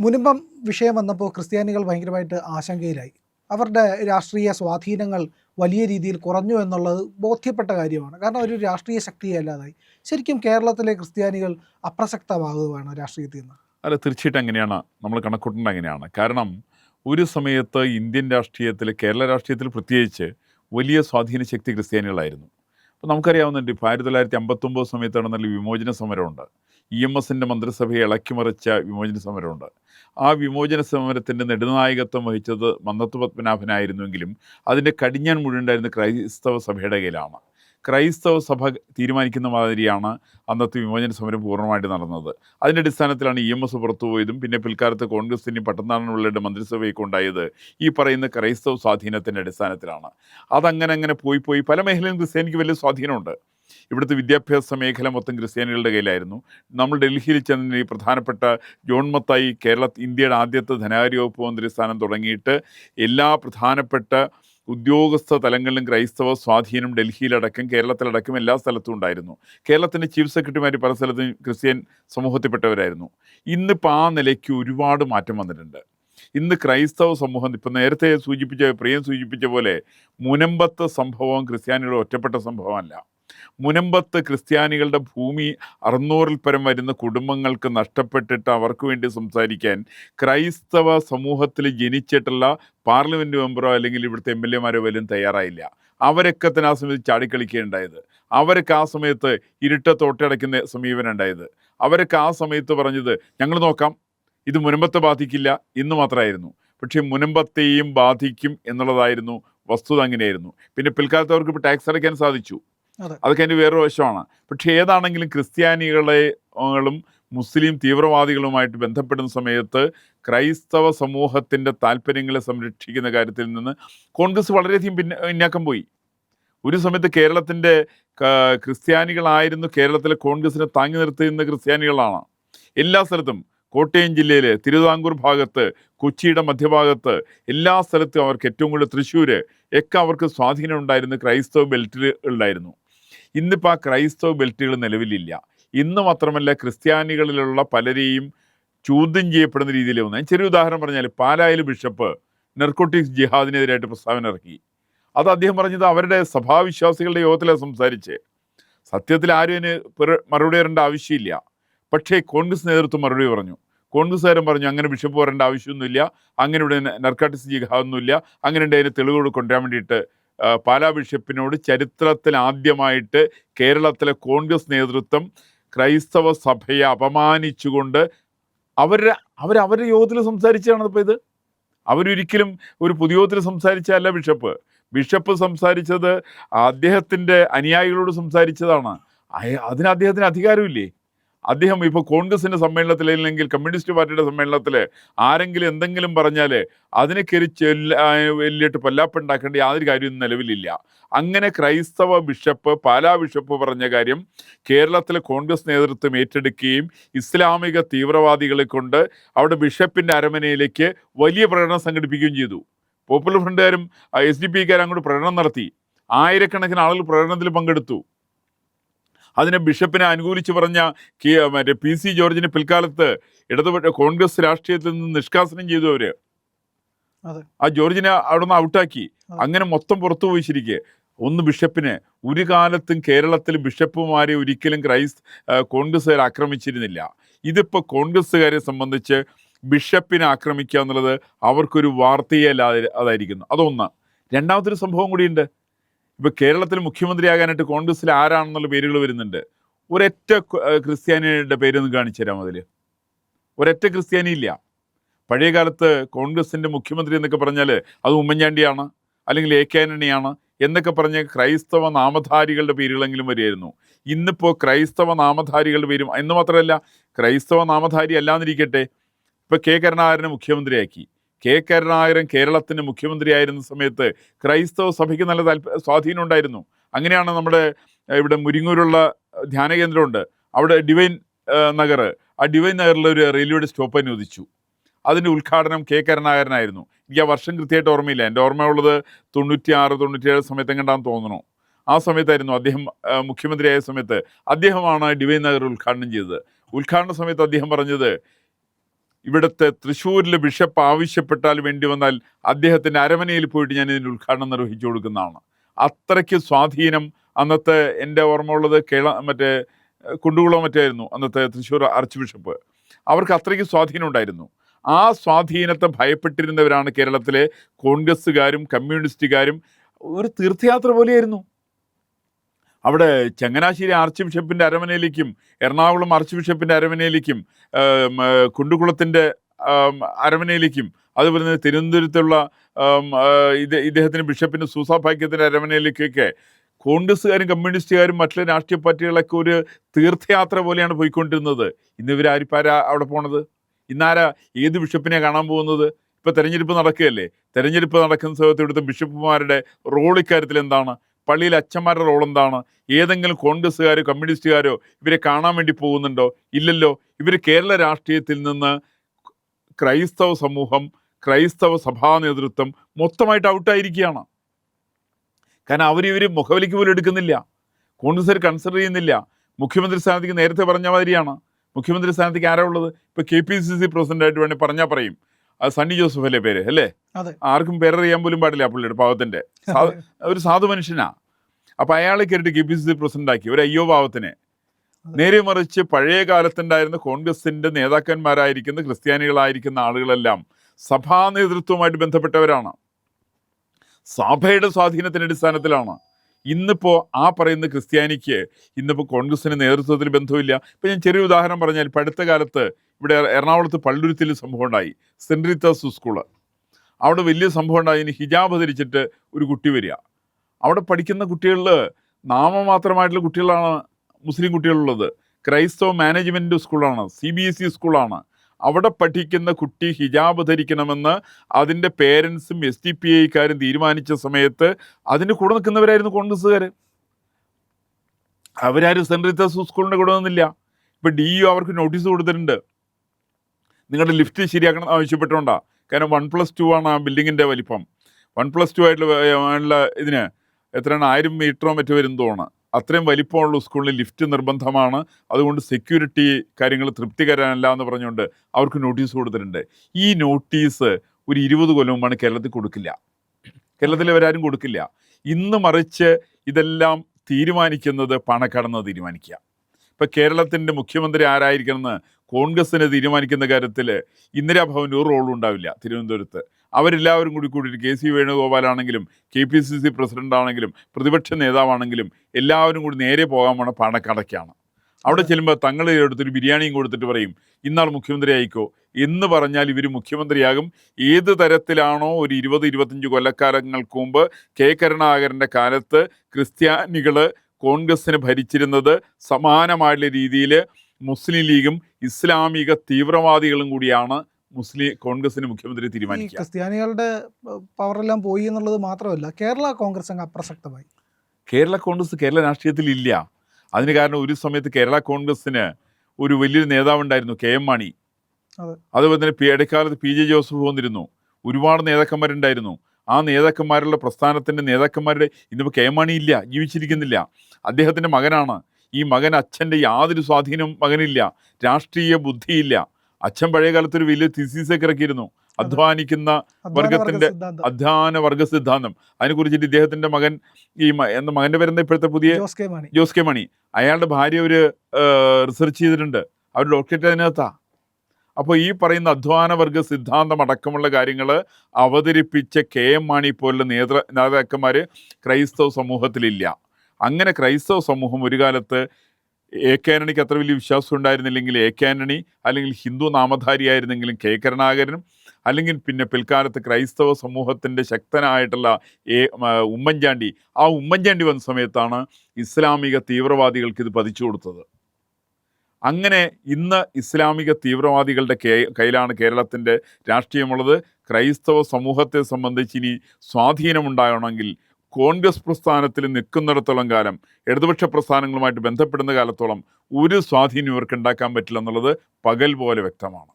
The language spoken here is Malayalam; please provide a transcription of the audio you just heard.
മുനിമ്പം വിഷയം വന്നപ്പോൾ ക്രിസ്ത്യാനികൾ ഭയങ്കരമായിട്ട് ആശങ്കയിലായി. അവരുടെ രാഷ്ട്രീയ സ്വാധീനങ്ങൾ വലിയ രീതിയിൽ കുറഞ്ഞു എന്നുള്ളത് ബോധ്യപ്പെട്ട കാര്യമാണ്. കാരണം ഒരു രാഷ്ട്രീയ ശക്തിയെ അല്ലാതായി. ശരിക്കും കേരളത്തിലെ ക്രിസ്ത്യാനികൾ അപ്രസക്തമാകുകയാണ് രാഷ്ട്രീയത്തിൽ നിന്ന്. അല്ല തീർച്ചയായിട്ടും അങ്ങനെയാണ്. നമ്മൾ കണക്കൂട്ടേണ്ടത് അങ്ങനെയാണ്. കാരണം ഒരു സമയത്ത് ഇന്ത്യൻ രാഷ്ട്രീയത്തിൽ കേരള രാഷ്ട്രീയത്തിൽ പ്രത്യേകിച്ച് വലിയ സ്വാധീന ശക്തി ക്രിസ്ത്യാനികളായിരുന്നു. അപ്പോൾ നമുക്കറിയാവുന്നുണ്ട് ഇപ്പോൾ ആയിരത്തി തൊള്ളായിരത്തി അമ്പത്തൊമ്പത് സമയത്ത് നല്ല വിമോചന സമരമുണ്ട്. ഇ എം എസിന്റെ മന്ത്രിസഭയെ ഇളക്കിമറിച്ച വിമോചന സമരമുണ്ട്. ആ വിമോചന സമരത്തിന്റെ നെടുനായകത്വം വഹിച്ചത് മന്നത്ത് പത്മനാഭനായിരുന്നുവെങ്കിലും അതിന്റെ കടിഞ്ഞാൻ മുഴുവണ്ടായിരുന്ന ക്രൈസ്തവ സഭയുടെ കയ്യിലാണ്. ക്രൈസ്തവ സഭ തീരുമാനിക്കുന്ന മാതിരിയാണ് അന്നത്തെ വിമോചന സമരം പൂർണമായിട്ട് നടന്നത്. അതിന്റെ അടിസ്ഥാനത്തിലാണ് ഇ എം എസ് പുറത്തുപോയതും പിന്നെ പിൽക്കാലത്ത് കോൺഗ്രസിന്റെയും പട്ടണാണുള്ളവരുടെ മന്ത്രിസഭയൊക്കെ ഉണ്ടായത് ഈ പറയുന്ന ക്രൈസ്തവ സ്വാധീനത്തിന്റെ അടിസ്ഥാനത്തിലാണ്. അതങ്ങനെ അങ്ങനെ പോയി പോയി പല മേഖലയിലും ക്രിസ്ത്യാനിക്ക് വലിയ സ്വാധീനമുണ്ട്. ഇവിടുത്തെ വിദ്യാഭ്യാസ മേഖല മൊത്തം ക്രിസ്ത്യാനികളുടെ കയ്യിലായിരുന്നു. നമ്മൾ ഡൽഹിയിൽ ചെന്ന ഈ പ്രധാനപ്പെട്ട ജോൺ മത്തായി കേരള ഇന്ത്യയുടെ ആദ്യത്തെ ധനകാര്യ വകുപ്പ് മന്ത്രി സ്ഥാനം തുടങ്ങിയിട്ട് എല്ലാ പ്രധാനപ്പെട്ട ഉദ്യോഗസ്ഥ തലങ്ങളിലും ക്രൈസ്തവ സ്വാധീനം ഡൽഹിയിലടക്കം കേരളത്തിലടക്കം എല്ലാ സ്ഥലത്തും ഉണ്ടായിരുന്നു. കേരളത്തിന്റെ ചീഫ് സെക്രട്ടറിമാർ പല സ്ഥലത്തും ക്രിസ്ത്യൻ സമൂഹത്തിൽപ്പെട്ടവരായിരുന്നു. ഇന്നിപ്പോൾ ആ നിലയ്ക്ക് ഒരുപാട് മാറ്റം വന്നിട്ടുണ്ട്. ഇന്ന് ക്രൈസ്തവ സമൂഹം ഇപ്പം നേരത്തെ സൂചിപ്പിച്ച പ്രിയം സൂചിപ്പിച്ച പോലെ മുനമ്പത്ത് സംഭവം ക്രിസ്ത്യാനികളുടെ ഒറ്റപ്പെട്ട സംഭവമല്ല. മുനമ്പത്ത് ക്രിസ്ത്യാനികളുടെ ഭൂമി അറുന്നൂറിൽ പരം വരുന്ന കുടുംബങ്ങൾക്ക് നഷ്ടപ്പെട്ടിട്ട് അവർക്ക് വേണ്ടി സംസാരിക്കാൻ ക്രൈസ്തവ സമൂഹത്തിൽ ജനിച്ചിട്ടുള്ള പാർലമെന്റ് മെമ്പറോ അല്ലെങ്കിൽ ഇവിടുത്തെ എം എൽ എമാരോ വരും തയ്യാറായില്ല. അവരൊക്കെ തന്നെ ആ സമയത്ത് ചാടിക്കളിക്കുകയുണ്ടായത്. അവരൊക്കെ ആ സമയത്ത് ഇരുട്ട ഒട്ടടയ്ക്കുന്ന സമീപനം ഉണ്ടായത് അവരൊക്കെ ആ സമയത്ത് പറഞ്ഞത് ഞങ്ങൾ നോക്കാം. ഇത് മുനമ്പത്തെ ബാധിക്കില്ല എന്ന് മാത്രമായിരുന്നു. പക്ഷേ മുനമ്പത്തെയും ബാധിക്കും എന്നുള്ളതായിരുന്നു വസ്തുത അങ്ങനെയായിരുന്നു. പിന്നെ പിൽക്കാലത്ത് അവർക്ക് ഇപ്പോൾ ടാക്സ് അടയ്ക്കാൻ സാധിച്ചു. അതൊക്കെ അതിന്റെ വേറൊരു വശമാണ്. പക്ഷേ ഏതാണെങ്കിലും ക്രിസ്ത്യാനികളെയും മുസ്ലിം തീവ്രവാദികളുമായിട്ട് ബന്ധപ്പെടുന്ന സമയത്ത് ക്രൈസ്തവ സമൂഹത്തിന്റെ താല്പര്യങ്ങളെ സംരക്ഷിക്കുന്ന കാര്യത്തിൽ നിന്ന് കോൺഗ്രസ് വളരെയധികം പിന്നെ പിന്നാക്കം പോയി. ഒരു സമയത്ത് കേരളത്തിന്റെ ക്രിസ്ത്യാനികളായിരുന്നു കേരളത്തിലെ കോൺഗ്രസിനെ താങ്ങി നിർത്തിയിരുന്ന ക്രിസ്ത്യാനികളാണ്. എല്ലാ സ്ഥലത്തും കോട്ടയം ജില്ലയിൽ തിരുവിതാംകൂർ ഭാഗത്ത് കൊച്ചിയുടെ മധ്യഭാഗത്ത് എല്ലാ സ്ഥലത്തും അവർക്ക് ഏറ്റവും കൂടുതൽ തൃശ്ശൂർ ഒക്കെ അവർക്ക് സ്വാധീനം ഉണ്ടായിരുന്ന ക്രൈസ്തവ ബെൽറ്റുകളുണ്ടായിരുന്നു ഇന്നിപ്പോൾ ആ ക്രൈസ്തവ ബെൽറ്റുകൾ നിലവിലില്ല. ഇന്ന് മാത്രമല്ല ക്രിസ്ത്യാനികളിലുള്ള പലരെയും ചോദ്യം ചെയ്യപ്പെടുന്ന രീതിയിൽ വന്നു. ഞാൻ ചെറിയ ഉദാഹരണം പറഞ്ഞാൽ പാലായിൽ ബിഷപ്പ് നെർക്കോട്ടിക്സ് ജിഹാദിനെതിരായിട്ട് പ്രസ്താവന ഇറക്കി. അത് അദ്ദേഹം പറഞ്ഞത് അവരുടെ സഭാവിശ്വാസികളുടെ യോഗത്തിലാണ് സംസാരിച്ച്. സത്യത്തിൽ ആരും അതിന് മറുപടി വരേണ്ട ആവശ്യമില്ല. പക്ഷേ കോൺഗ്രസ് നേതൃത്വം മറുപടി പറഞ്ഞു. കോൺഗ്രസ്സുകാരൻ പറഞ്ഞു അങ്ങനെ ബിഷപ്പ് വരേണ്ട ആവശ്യമൊന്നുമില്ല. അങ്ങനെ ഇവിടെ നർക്കാട്ടിസ് ജിഹാദൊന്നുമില്ല. അങ്ങനെ ഉണ്ട് അതിന് തെളിവുകൾ കൊണ്ടുവരാൻ വേണ്ടിയിട്ട് പാലാ ബിഷപ്പിനോട് ചരിത്രത്തിൽ ആദ്യമായിട്ട് കേരളത്തിലെ കോൺഗ്രസ് നേതൃത്വം ക്രൈസ്തവ സഭയെ അപമാനിച്ചുകൊണ്ട് അവരുടെ അവർ അവരുടെ യോഗത്തിൽ സംസാരിച്ചതാണ് ഇപ്പോൾ ഇത്? അവരൊരിക്കലും ഒരു പൊതുയോഗത്തിൽ സംസാരിച്ചതല്ല ബിഷപ്പ്. ബിഷപ്പ് സംസാരിച്ചത് അദ്ദേഹത്തിന്റെ അനുയായികളോട് സംസാരിച്ചതാണ്. അതിന് അദ്ദേഹത്തിന് അധികാരമില്ലേ? അദ്ദേഹം ഇപ്പോൾ കോൺഗ്രസിന്റെ സമ്മേളനത്തിൽ അല്ലെങ്കിൽ കമ്മ്യൂണിസ്റ്റ് പാർട്ടിയുടെ സമ്മേളനത്തിൽ ആരെങ്കിലും എന്തെങ്കിലും പറഞ്ഞാൽ അതിനെ കയറി വലിയിട്ട് പല്ലാപ്പുണ്ടാക്കേണ്ട യാതൊരു കാര്യവും നിലവിലില്ല. അങ്ങനെ ക്രൈസ്തവ ബിഷപ്പ് പാലാ ബിഷപ്പ് പറഞ്ഞ കാര്യം കേരളത്തിലെ കോൺഗ്രസ് നേതൃത്വം ഏറ്റെടുക്കുകയും ഇസ്ലാമിക തീവ്രവാദികളെ കൊണ്ട് അവിടെ ബിഷപ്പിന്റെ അരമനയിലേക്ക് വലിയ പ്രകടനം സംഘടിപ്പിക്കുകയും ചെയ്തു. പോപ്പുലർ ഫ്രണ്ടുകാരും എസ് ഡി പിക്കാരും അങ്ങോട്ട് പ്രകടനം നടത്തി. ആയിരക്കണക്കിന് ആളുകൾ പ്രകടനത്തിൽ പങ്കെടുത്തു. അതിനെ ബിഷപ്പിനെ അനുകൂലിച്ച് പറഞ്ഞ കെ മറ്റേ പി സി ജോർജിനെ പിൽക്കാലത്ത് ഇടതുപക്ഷ കോൺഗ്രസ് രാഷ്ട്രീയത്തിൽ നിന്ന് നിഷ്കാസനം ചെയ്തു അവർ. ആ ജോർജിനെ അവിടെ നിന്ന് ഔട്ടാക്കി. അങ്ങനെ മൊത്തം പുറത്തു പോയി ശരിക്ക് ഒന്ന് ബിഷപ്പിനെ. ഒരു കാലത്തും കേരളത്തിൽ ബിഷപ്പുമാരെ ഒരിക്കലും ക്രൈസ് കോൺഗ്രസ്സുകാർ ആക്രമിച്ചിരുന്നില്ല. ഇതിപ്പോൾ കോൺഗ്രസ്സുകാരെ സംബന്ധിച്ച് ബിഷപ്പിനെ ആക്രമിക്കുക എന്നുള്ളത് അവർക്കൊരു വാർത്തയല്ലാതെ അതായിരിക്കുന്നു. അതൊന്ന്. രണ്ടാമത്തൊരു സംഭവം കൂടിയുണ്ട്. ഇപ്പോൾ കേരളത്തിൽ മുഖ്യമന്ത്രിയാകാനായിട്ട് കോൺഗ്രസ്സിൽ ആരാണെന്നുള്ള പേരുകൾ വരുന്നുണ്ട്. ഒരൊറ്റ ക്രിസ്ത്യാനിയുടെ പേരൊന്ന് കാണിച്ചു തരാം അതിൽ ഒരൊറ്റ ക്രിസ്ത്യാനി ഇല്ല. പഴയ കാലത്ത് കോൺഗ്രസിന്റെ മുഖ്യമന്ത്രി എന്നൊക്കെ പറഞ്ഞാൽ അത് ഉമ്മൻചാണ്ടിയാണ് അല്ലെങ്കിൽ എ കെ ആനണിയാണ് എന്നൊക്കെ പറഞ്ഞ ക്രൈസ്തവ നാമധാരികളുടെ പേരുകളെങ്കിലും വരികയായിരുന്നു. ഇന്നിപ്പോൾ ക്രൈസ്തവ നാമധാരികളുടെ പേരും എന്ന് മാത്രമല്ല ക്രൈസ്തവ നാമധാരി അല്ലാന്നിരിക്കട്ടെ ഇപ്പോൾ കെ കരുണാകരനെ മുഖ്യമന്ത്രിയാക്കി. കെ കരുണാകരൻ കേരളത്തിന്റെ മുഖ്യമന്ത്രിയായിരുന്ന സമയത്ത് ക്രൈസ്തവ സഭയ്ക്ക് നല്ല താല്പ സ്വാധീനം ഉണ്ടായിരുന്നു. അങ്ങനെയാണ് നമ്മുടെ ഇവിടെ മുരിങ്ങൂരുള്ള ധ്യാന കേന്ദ്രമുണ്ട്. അവിടെ ഡിവൈൻ നഗർ ആ ഡിവൈൻ നഗറിൽ ഒരു റെയിൽവേയുടെ സ്റ്റോപ്പ് അനുവദിച്ചു അതിന്റെ ഉദ്ഘാടനം കെ കരുണാകരനായിരുന്നു എനിക്ക് ആ വർഷം കൃത്യമായിട്ട് ഓർമ്മയില്ല. എന്റെ ഓർമ്മയുള്ളത് തൊണ്ണൂറ്റി ആറ് തൊണ്ണൂറ്റിയേഴ് സമയത്ത് എങ്ങനെയാണെന്ന് തോന്നുന്നു. ആ സമയത്തായിരുന്നു അദ്ദേഹം മുഖ്യമന്ത്രിയായ സമയത്ത് അദ്ദേഹമാണ് ഡിവൈൻ നഗർ ഉദ്ഘാടനം ചെയ്തത്. ഉദ്ഘാടന സമയത്ത് അദ്ദേഹം പറഞ്ഞത് ഇവിടുത്തെ തൃശ്ശൂരിലെ ബിഷപ്പ് ആവശ്യപ്പെട്ടാൽ വേണ്ടി വന്നാൽ അദ്ദേഹത്തിന്റെ അരമനയിൽ പോയിട്ട് ഞാൻ ഇതിന്റെ ഉദ്ഘാടനം നിർവഹിച്ചു കൊടുക്കുന്നതാണ്. അത്രയ്ക്ക് സ്വാധീനം അന്നത്തെ എന്റെ ഓർമ്മ ഉള്ളത് കേള മറ്റേ കുണ്ടുകുളം മറ്റായിരുന്നു അന്നത്തെ തൃശ്ശൂർ ആർച്ച് ബിഷപ്പ് അവർക്ക് അത്രയ്ക്ക് സ്വാധീനം ഉണ്ടായിരുന്നു. ആ സ്വാധീനത്തെ ഭയപ്പെട്ടിരുന്നവരാണ് കേരളത്തിലെ കോൺഗ്രസ്സുകാരും കമ്മ്യൂണിസ്റ്റുകാരും ഒരു തീർത്ഥയാത്ര പോലെയായിരുന്നു. അവിടെ ചങ്ങനാശ്ശേരി ആർച്ച് ബിഷപ്പിന്റെ അരമനയിലേക്കും എറണാകുളം ആർച്ച് ബിഷപ്പിന്റെ അരമനയിലേക്കും കുണ്ടുകുളത്തിന്റെ അരമനയിലേക്കും അതുപോലെ തന്നെ തിരുവനന്തപുരത്തുള്ള ഇത് ഇദ്ദേഹത്തിന് ബിഷപ്പിന്റെ സൂസാഭാഗ്യത്തിന്റെ അരമനയിലേക്കൊക്കെ കോൺഗ്രസ്സുകാരും കമ്മ്യൂണിസ്റ്റുകാരും മറ്റുള്ള രാഷ്ട്രീയ പാർട്ടികളൊക്കെ ഒരു തീർത്ഥയാത്ര പോലെയാണ് പോയിക്കൊണ്ടിരുന്നത്. ഇന്ന് ഇവരാരിപ്പാരാ അവിടെ പോണത്? ഇന്നാരാ ഏത് ബിഷപ്പിനെ കാണാൻ പോകുന്നത്? ഇപ്പോൾ തെരഞ്ഞെടുപ്പ് നടക്കുകയല്ലേ? തെരഞ്ഞെടുപ്പ് നടക്കുന്ന സമയത്ത് ഇവിടുത്തെ ബിഷപ്പുമാരുടെ റോൾ ഇക്കാര്യത്തിൽ എന്താണ്? പള്ളിയിലെ അച്ഛന്മാരുടെ റോൾ എന്താണ്? ഏതെങ്കിലും കോൺഗ്രസ്സുകാരോ കമ്മ്യൂണിസ്റ്റുകാരോ ഇവരെ കാണാൻ വേണ്ടി പോകുന്നുണ്ടോ? ഇല്ലല്ലോ. ഇവർ കേരള രാഷ്ട്രീയത്തിൽ നിന്ന് ക്രൈസ്തവ സമൂഹം ക്രൈസ്തവ സഭാ നേതൃത്വം മൊത്തമായിട്ട് ഔട്ടായിരിക്കുകയാണ് കാരണം അവർ ഇവർ മുഖവിലേക്ക് പോലും എടുക്കുന്നില്ല. കോൺഗ്രസ്സുകാർ കൺസിഡർ ചെയ്യുന്നില്ല. മുഖ്യമന്ത്രി സ്ഥാനത്തേക്ക് നേരത്തെ പറഞ്ഞ മാതിരിയാണ്. മുഖ്യമന്ത്രി സ്ഥാനത്തേക്ക് ആരാ ഉള്ളത്? ഇപ്പൊ കെ പി സി സി പ്രസിഡന്റായിട്ട് വേണേൽ പറഞ്ഞാൽ പറയും. അത് സണ്ണി ജോസഫ് അല്ലേ പേര് അല്ലേ. ആർക്കും പേരറിയാൻ പോലും പാടില്ല പുള്ളിയുടെ പാവത്തിന്റെ. ഒരു സാധു മനുഷ്യനാ. അപ്പൊ അയാളെ കയറിയിട്ട് K P C C president ആക്കി ഒരു അയ്യോ ഭാവത്തിനെ നേരെ മറിച്ച് പഴയ കാലത്തുണ്ടായിരുന്ന കോൺഗ്രസിന്റെ നേതാക്കന്മാരായിരിക്കുന്ന ക്രിസ്ത്യാനികളായിരിക്കുന്ന ആളുകളെല്ലാം സഭാ നേതൃത്വവുമായിട്ട് ബന്ധപ്പെട്ടവരാണ്. സഭയുടെ സ്വാധീനത്തിന്റെ അടിസ്ഥാനത്തിലാണ്. ഇന്നിപ്പോ ആ പറയുന്ന ക്രിസ്ത്യാനിക്ക് ഇന്നിപ്പോ കോൺഗ്രസിന് നേതൃത്വത്തിൽ ബന്ധമില്ല ഇപ്പൊ ഞാൻ ചെറിയ ഉദാഹരണം പറഞ്ഞാൽ അടുത്ത കാലത്ത് ഇവിടെ എറണാകുളത്ത് പള്ളുരുത്തിൽ സംഭവം ഉണ്ടായി. Saint Rita's school. അവിടെ വലിയ സംഭവം ഉണ്ടായി. ഇനി ഹിജാബ് ധരിച്ചിട്ട് ഒരു കുട്ടി വരിക. അവിടെ പഠിക്കുന്ന കുട്ടികളിൽ നാമമാത്രമായിട്ടുള്ള കുട്ടികളാണ് മുസ്ലിം കുട്ടികളുള്ളത്. ക്രൈസ്തവ മാനേജ്മെന്റ് സ്കൂളാണ് സി ബി എസ് ഇ സ്കൂളാണ്. അവിടെ പഠിക്കുന്ന കുട്ടി ഹിജാബ് ധരിക്കണമെന്ന് അതിന്റെ പേരൻസും എസ് ഡി പി ഐക്കാരും തീരുമാനിച്ച സമയത്ത് അതിന് കൂടെ നിൽക്കുന്നവരായിരുന്നു കോൺഗ്രസ്സുകാർ അവരാരും സെൻട്രൽ റീത്താസ് സ്കൂളിന്റെ കൂടെ നിന്നില്ല. ഇപ്പം ഡി യു അവർക്ക് നോട്ടീസ് കൊടുത്തിട്ടുണ്ട്. നിങ്ങളുടെ ലിഫ്റ്റ് ശരിയാക്കണം ആവശ്യപ്പെട്ടുകൊണ്ടാണ്. കാരണം വൺ പ്ലസ് ടു ആണ് ആ ബിൽഡിങ്ങിന്റെ വലിപ്പം. വൺ പ്ലസ് ടു ആയിട്ടുള്ള ഇതിന് എത്രയാണ്? ആയിരം മീറ്ററോ മറ്റോ വരും തോണ് അത്രയും വലിപ്പമുള്ള സ്കൂളിൽ ലിഫ്റ്റ് നിർബന്ധമാണ്. അതുകൊണ്ട് സെക്യൂരിറ്റി കാര്യങ്ങൾ തൃപ്തികരമല്ല എന്ന് പറഞ്ഞുകൊണ്ട് അവർക്ക് നോട്ടീസ് കൊടുത്തിട്ടുണ്ട്. ഈ നോട്ടീസ് ഒരു ഇരുപത് കൊല്ലം കേരളത്തിൽ കൊടുക്കില്ല. കേരളത്തിൽ അവരാരും കൊടുക്കില്ല. ഇന്ന് മറിച്ച് ഇതെല്ലാം തീരുമാനിക്കുന്നത് പണക്കടന്ന് തീരുമാനിക്കുക. ഇപ്പം കേരളത്തിന്റെ മുഖ്യമന്ത്രി ആരായിരിക്കണമെന്ന് കോൺഗ്രസിന് തീരുമാനിക്കുന്ന കാര്യത്തിൽ ഇന്ദിരാഭവൻ ഒരു റോളും ഉണ്ടാവില്ല തിരുവനന്തപുരത്ത്. അവരെല്ലാവരും കൂടി കൂടിയിട്ട് K C വേണുഗോപാലാണെങ്കിലും K P C C president ആണെങ്കിലും പ്രതിപക്ഷ നേതാവാണെങ്കിലും എല്ലാവരും കൂടി നേരെ പോകാൻ പോണ പണക്കടയ്ക്കാണ് അവിടെ ചെല്ലുമ്പോൾ തങ്ങൾ എടുത്തൊരു ബിരിയാണിയും കൊടുത്തിട്ട് പറയും ഇന്നാൾ മുഖ്യമന്ത്രി ആയിക്കോ എന്ന് പറഞ്ഞാൽ ഇവർ മുഖ്യമന്ത്രിയാകും. ഏത് തരത്തിലാണോ ഒരു ഇരുപത് ഇരുപത്തഞ്ച് കൊല്ലക്കാലങ്ങൾക്ക് മുമ്പ് കെ കരുണാകരന്റെ കാലത്ത് ക്രിസ്ത്യാനികൾ കോൺഗ്രസ്സിന് ഭരിച്ചിരുന്നത് സമാനമായിട്ടുള്ള രീതിയിൽ മുസ്ലിം ലീഗും ഇസ്ലാമിക തീവ്രവാദികളും കൂടിയാണ് മുസ്ലിം കോൺഗ്രസിന് മുഖ്യമന്ത്രി തീരുമാനിക്കും ക്രിസ്ത്യാനികളുടെ പവറെല്ലാം പോയി എന്നുള്ളത് മാത്രമല്ല കേരള കോൺഗ്രസ് അങ്ങ് അപ്രസക്തമായി. കേരള കോൺഗ്രസ് കേരള രാഷ്ട്രീയത്തിൽ ഇല്ല. അതിന് കാരണം ഒരു സമയത്ത് കേരള കോൺഗ്രസിന് ഒരു വലിയൊരു നേതാവുണ്ടായിരുന്നു കെ എം മാണി. അതെ. അതുപോലെ തന്നെ പി ഇടക്കാലത്ത് പി ജെ ജോസഫ് വന്നിരുന്നു. ഒരുപാട് നേതാക്കന്മാരുണ്ടായിരുന്നു. ആ നേതാക്കന്മാരുടെ പ്രസ്ഥാനത്തിന്റെ നേതാക്കന്മാരുടെ ഇന്നിപ്പോൾ കെ എം മാണി ഇല്ല ജീവിച്ചിരിക്കുന്നില്ല. അദ്ദേഹത്തിന്റെ മകനാണ്. ഈ മകൻ അച്ഛന്റെ യാതൊരു സ്വാധീനം മകനില്ല. രാഷ്ട്രീയ ബുദ്ധിയില്ല. അച്ഛൻ പഴയ കാലത്ത് ഒരു വലിയ തിസീസൊക്കെ ഇറക്കിയിരുന്നു. അധ്വാനിക്കുന്ന അധ്വാന വർഗത്തിന്റെ അധ്വാന വർഗ സിദ്ധാന്തം. അതിനെക്കുറിച്ചിട്ട് ഇദ്ദേഹത്തിന്റെ മകൻ ഈ എന്താ മകന്റെ പേരെന്താ ഇപ്പോഴത്തെ പുതിയ? ജോസ് കെ മാണി. ജോസ് കെ മണി. അയാളുടെ ഭാര്യ ഒരു റിസർച്ച് ചെയ്തിട്ടുണ്ട്. അവർ ഡോക്ടറേറ്റ് അതിനകത്താ. അപ്പോൾ ഈ പറയുന്ന അധ്വാന വർഗ സിദ്ധാന്തം അടക്കമുള്ള കാര്യങ്ങൾ അവതരിപ്പിച്ച കെ എം മാണി പോലുള്ള നേതൃ നേതാക്കന്മാർ ക്രൈസ്തവ സമൂഹത്തിലില്ല. അങ്ങനെ ക്രൈസ്തവ സമൂഹം ഒരു കാലത്ത് എ കെ ആന്റണിക്ക് അത്ര വലിയ വിശ്വാസം ഉണ്ടായിരുന്നില്ലെങ്കിൽ എ കെ ആന്റണി അല്ലെങ്കിൽ ഹിന്ദു നാമധാരിയായിരുന്നെങ്കിലും കെ കരുണാകരനും അല്ലെങ്കിൽ പിന്നെ പിൽക്കാലത്ത് ക്രൈസ്തവ സമൂഹത്തിന്റെ ശക്തനായിട്ടുള്ള മ, ഉമ്മൻചാണ്ടി. ആ ഉമ്മൻചാണ്ടി വന്ന സമയത്താണ് ഇസ്ലാമിക തീവ്രവാദികൾക്ക് ഇത് പതിച്ചു കൊടുത്തത്. അങ്ങനെ ഇന്ന് ഇസ്ലാമിക തീവ്രവാദികളുടെ കയ്യിലാണ് കേരളത്തിന്റെ രാഷ്ട്രീയമുള്ളത്. ക്രൈസ്തവ സമൂഹത്തെ സംബന്ധിച്ച് ഇനി സ്വാധീനമുണ്ടാകണമെങ്കിൽ കോൺഗ്രസ് പ്രസ്ഥാനത്തിൽ നിൽക്കുന്നിടത്തോളം കാലം ഇടതുപക്ഷ പ്രസ്ഥാനങ്ങളുമായിട്ട് ബന്ധപ്പെടുന്ന കാലത്തോളം ഒരു സ്വാധീനം ഇവർക്ക് ഉണ്ടാക്കാൻ പറ്റില്ല എന്നുള്ളത് പകൽ പോലെ വ്യക്തമാണ്.